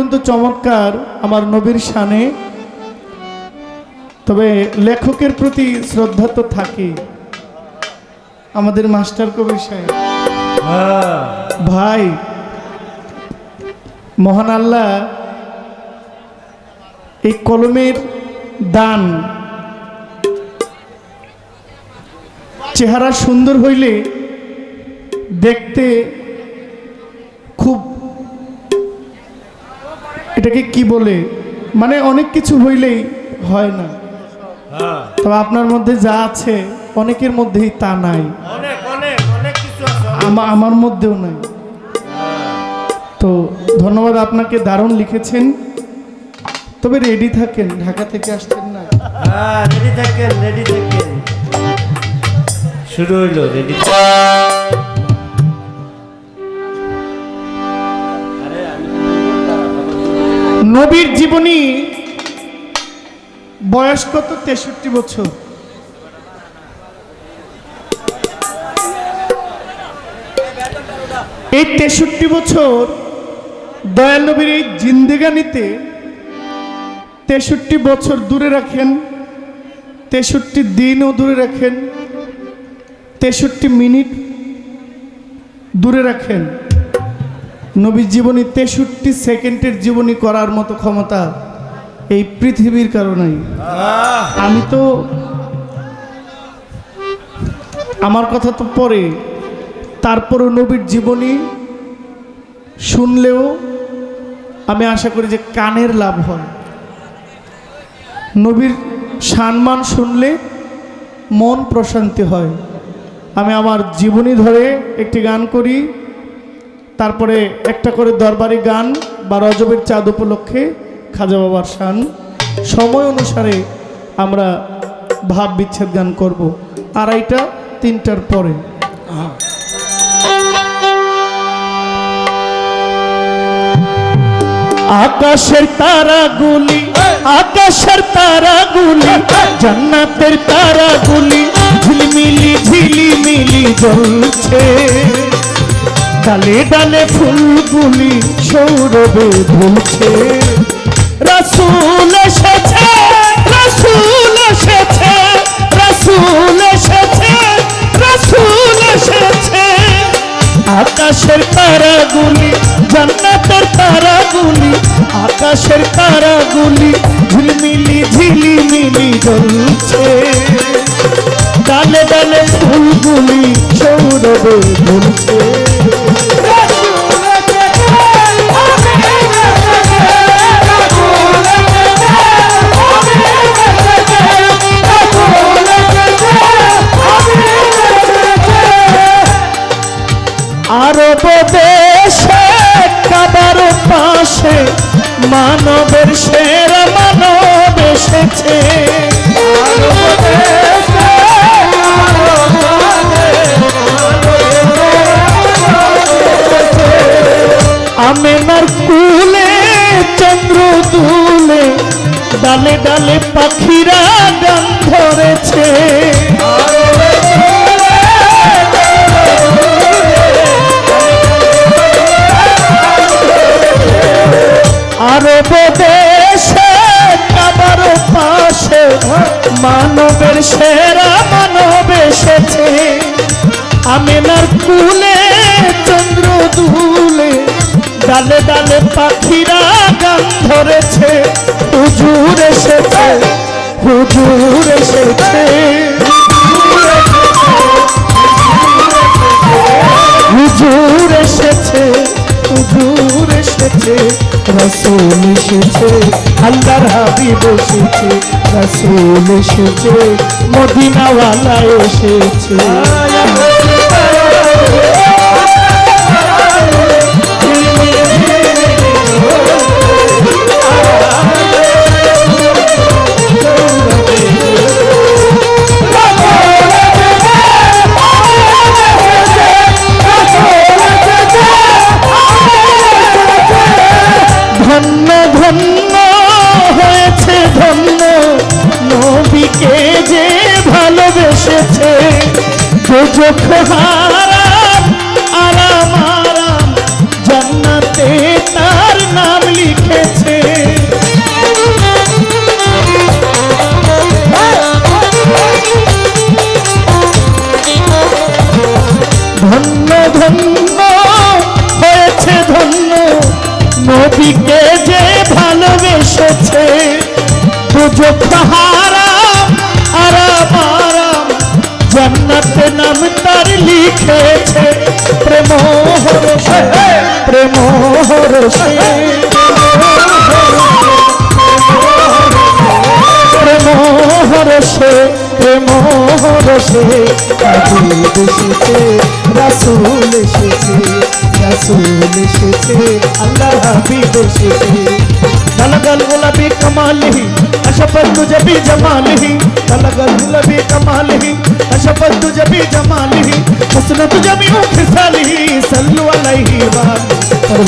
অত্যন্ত চমৎকার আমার নবীর শানে। তবে লেখকের প্রতি শ্রদ্ধা তো থাকে আমাদের মাস্টার কবির সাহেব। ভাই, মহান আল্লাহ, এই কলমের দান চেহারা সুন্দর হইলে দেখতে এটাকে কি বলে? মানে অনেক কিছু হইলেই হয় না। হ্যাঁ। তবে আপনার মধ্যে যা আছে অনেকের মধ্যেই তা নাই। আমার মধ্যেও নাই। তো ধন্যবাদ আপনাকে দারুণ লিখেছেন। তবে রেডি থাকেন ঢাকা থেকে আসছেন না। হ্যাঁ রেডি থাকেন রেডি থাকেন। শুরু হইল রেডি নবীর জীবনী বয়স কত? তেষট্টি বছর। এই তেষট্টি বছর দয়াল নবীর এই জিন্দেগানিতে তেষট্টি বছর দূরে রাখেন, তেষট্টি দিনও দূরে রাখেন, তেষট্টি মিনিট দূরে রাখেন। নবীর জীবনী তেষট্টি সেকেন্ডের জীবনী করার মতো ক্ষমতা এই পৃথিবীর কারণেই। আমি তো আমার কথা তো পরে। তারপরও নবীর জীবনী শুনলেও আমি আশা করি যে কানের লাভ হয়। নবীর সম্মান শুনলে মন প্রশান্তি হয়। আমি আমার জীবনী ধরে একটি গান করি। তারপরে একটা করে দরবারি গান বা রজবের চাঁদ উপলক্ষে খাজা বাবার শান। সময় অনুসারে আমরা ভাব বিচ্ছেদ গান করব। আড়াইটা, তিনটার পরে। আকাশের তারাগুলি আকাশের তারাগুলি, জান্নাতের তারাগুলি ঝিলমিলি, ঝিলিমিলি জ্বলছে। ডালে ডালে ফুলগুলি সৌরভে ধুলছে রাসুল এসেছে রাসুল এসেছে রাসুল এসেছে রাসুল এসেছে। আকাশের তারাগুলি, জান্নাতের তারাগুলি, আকাশের তারাগুলি ঝিলমিলি ঝিলিমিলি জ্বলছে। ডালে ডালে ফুলগুলি সৌরভে ধুলছে মানবের সেরা মানব এসেছে। আমেনার কুলে চন্দ্র দুলে ডালে ডালে পাখিরা গান ধরেছে। দেশে কাবার পাশে মানবের সেরা মানব এসেছে আমেনার কুলে, চন্দ্র দুলে ডালে ডালে পাখিরা গান ধরেছে। হুজুর এসেছে হুজুর এসেছে। হুজুর এসেছে হুজুর এসেছে। রসুল এসেছে আল্লাহর হাবিব এসেছে রসুল এসেছে মদিনাওয়ালা এসেছে। ধন্য ধন্য হয়েছে ধন্য। নবীকে যে ভালোবেসেছে দুজখ হারাম লিখেছে প্রেম হরসে প্রেম হরসে প্রেম হরসে প্রেম হরসে হাবিব এসেছে, রাসূল এসেছে আল্লাহ হাবিব এসেছে। తలగల్ గులబి కమాలిహి అశపత్తు జబి జమాలిహి తలగల్ గులబి కమాలిహి అశపత్తు జబి జమాలిహి హస్నతు జబి ఖిసాలిహి సల్లు అలైహి వ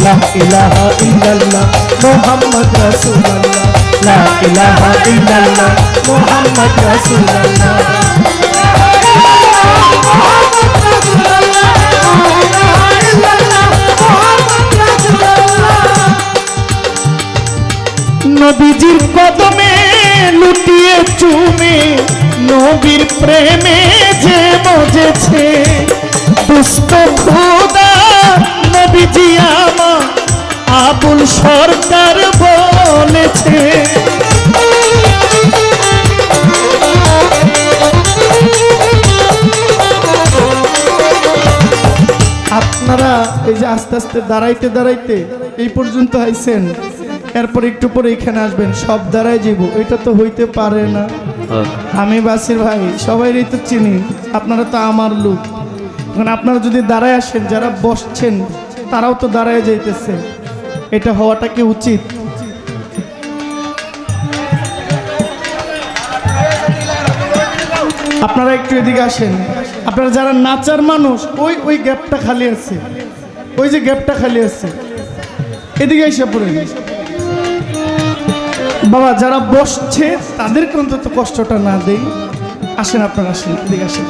లా ఇలాహా ఇల్లల్లా ముహమ్మద్ రసూలల్లా లా ఇలాహా ఇల్లల్లా ముహమ్మద్ రసూలల్లా নবীজির কদমে লুটিয়ে চুমে, নবীর প্রেমে যে মজেছে। আবুল সরকার বলেছে। আপনারা এই যে আস্তে আস্তে দাঁড়াইতে দাঁড়াইতে এই পর্যন্ত আইছেন। এরপর একটু পরে এখানে আসবেন সব দ্বারাই যাব এটা তো হইতে পারে না। আমি বাসির ভাই সবাইরই তো চিনি আপনারা তো আমার লোক। এখন আপনারা যদি দাঁড়ায় আসেন যারা বসছেন তারাও তো দাঁড়ায় যাইতেছে। এটা হওয়াটা কি উচিত? আপনারা একটু এদিকে আসেন। আপনারা যারা নাচার মানুষ ওই ওই গ্যাপটা খালি আছে। ওই যে গ্যাপটা খালি আছে। এদিকে এসে পড়ে বাবা, যারা বসছে, তাদেরকে অন্তত কষ্টটা না দেই। আসেন আপনারা, আসেন, এদিকে আসেন।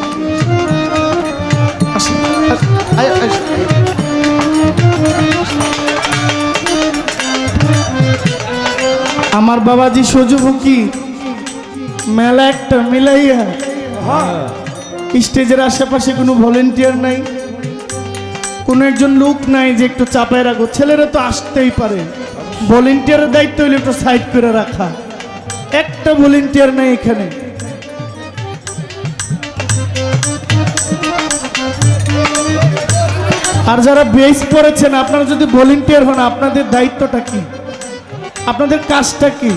আমার বাবাজি সজুমুখী মেলা একটা মিলাইয়া। স্টেজের আশেপাশে কোনো ভলেন্টিয়ার নাই। কোনো একজন লোক নাই যে একটু চাপায় রাখো। ছেলেরা তো আসতেই পারে। ভলেন্টিয়ারের দায়িত্ব হইলে একটু সাইড করে রাখা। একটা ভলেন্টিয়ার নাই এখানে। আর যারা বেস করেছেন আপনারা যদি ভলেন্টিয়ার হন, আপনাদের দায়িত্বটা কি? আপনাদের কাজটা কি?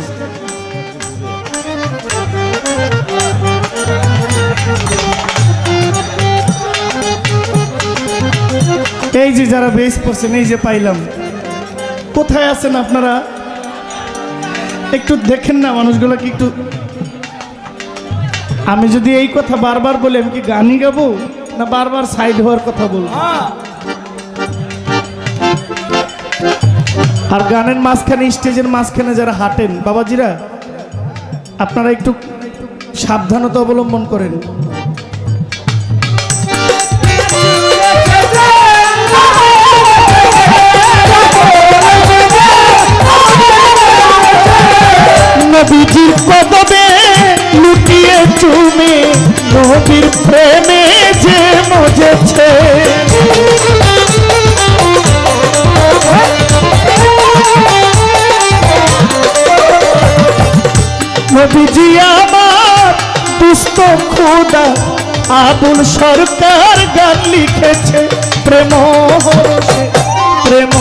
এই যে যারা বেস করছেন এই যে পাইলাম। কোথায় আছেন আপনারা? একটু দেখেন না মানুষগুলো কি একটু আমি যদি এই কথা বারবার বলি, আমি কি গানই গাবো? না বারবার সাইড হওয়ার কথা বলব? আর গানের মাঝখানে, স্টেজের মাঝখানে যারা হাঁটেন, বাবাজিরা, আপনারা একটু সাবধানতা অবলম্বন করেন। নবীজির কদমে লুটিয়ে চুমে, নবীর প্রেমে যে মজেছে। নবীজি আমার দুস্থ খোদা, আবুল সরকার গান লিখেছে, প্রেম প্রেম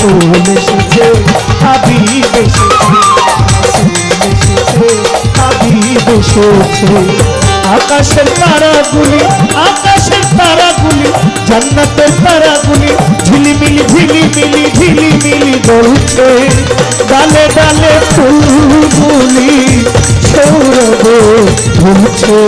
রসুল এসেছে হাবিব এসেছে রসুল এসেছে হাবিব এসেছে, আকাশের তারাগুলি আকাশের তারাগুলি, জান্নাতের তারাগুলি, ঝিলিমিলি ঝিলিমিলি ঝিলিমিলি বলছে ডালে ডালে ফুলগুলি সৌরভ ধুলছে